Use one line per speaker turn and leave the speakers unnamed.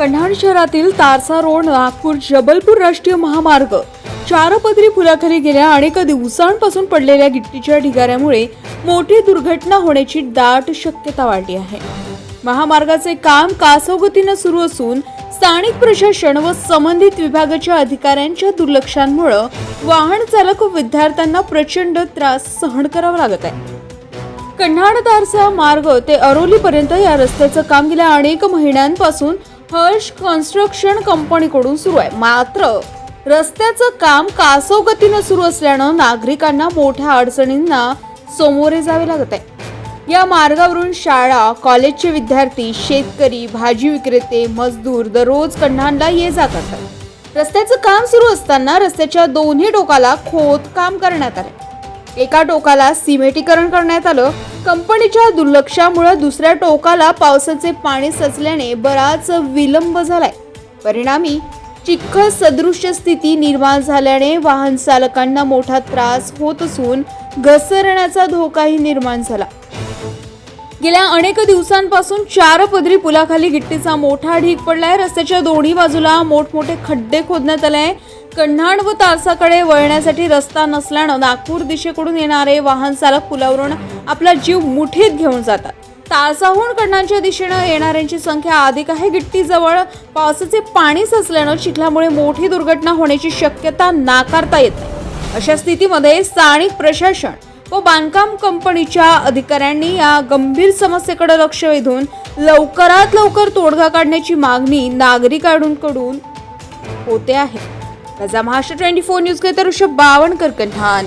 कन्हाड शहरातील तारसा रोड नागपूर जबलपूर राष्ट्रीय महामार्ग चारपदरी पुलाखाली गेल्या अनेक दिवसांपासून पडलेल्या गिट्टीच्या ढिगाऱ्यामुळे मोठी दुर्घटना होण्याची दाट शक्यता वाढली आहे. महामार्गाचे काम कासवगतीनं सुरू असून स्थानिक प्रशासन व संबंधित विभागाच्या अधिकाऱ्यांच्या दुर्लक्षांमुळे वाहन चालक व विद्यार्थ्यांना प्रचंड त्रास सहन करावा लागत आहे. कन्हाड तारसा मार्ग ते अरोलीपर्यंत या रस्त्याचं काम गेल्या अनेक महिन्यांपासून हर्ष कन्स्ट्रक्शन कंपनीकडून सुरू आहे. मात्र रस्त्याचं काम कासव गतीनं सुरू असल्यानं नागरिकांना मोठ्या अडचणींना सामोरे जावे लागत आहे. या मार्गावरून शाळा कॉलेजचे विद्यार्थी शेतकरी भाजी विक्रेते मजदूर दररोज कन्हाडला ये जा करतात. रस्त्याचं काम सुरू असताना रस्त्याच्या दोन्ही टोकाला खोदकाम करण्यात आले एका टोकाला सिमेंटीकरण करण्यात आलं. कंपनीच्या दुर्लक्षामुळे दुसऱ्या टोकाला पावसाचे पाणी सचल्याने बराच विलंब झालाय. परिणामी चिखल सदृश्य स्थिती निर्माण झाल्याने वाहन चालकांना मोठा त्रास होत असून घसरण्याचा धोकाही निर्माण झाला. गेल्या अनेक दिवसांपासून चार पदरी पुलाखाली गिट्टीचा मोठा ढीग पडलाय. रस्त्याच्या दोन्ही बाजूला मोठमोठे खड्डे खोदण्यात आले आहे. कन्हाड व तारसाकडे वळण्यासाठी रस्ता नसल्यानं नागपूर दिशेकडून येणारे वाहन चालक पुलावरून आपला जीव मुठीत घेऊन जातात. तारसाहून कण्णांच्या दिशेनं येणाऱ्यांची संख्या अधिक आहे. गिट्टीजवळ पावसाचे पाणी साचल्यानं चिखलामुळे मोठी दुर्घटना होण्याची शक्यता नाकारता येत नाही. अशा स्थितीमध्ये स्थानिक प्रशासन व बांधकाम कंपनीच्या अधिकाऱ्यांनी या गंभीर समस्येकडे लक्ष वेधून लवकरात लवकर तोडगा काढण्याची मागणी नागरिकांकडून होते आहे. त्याचा महाराष्ट्र ट्वेंटी फोर न्यूज घेतर ऋषभ बावणकर कन्हान.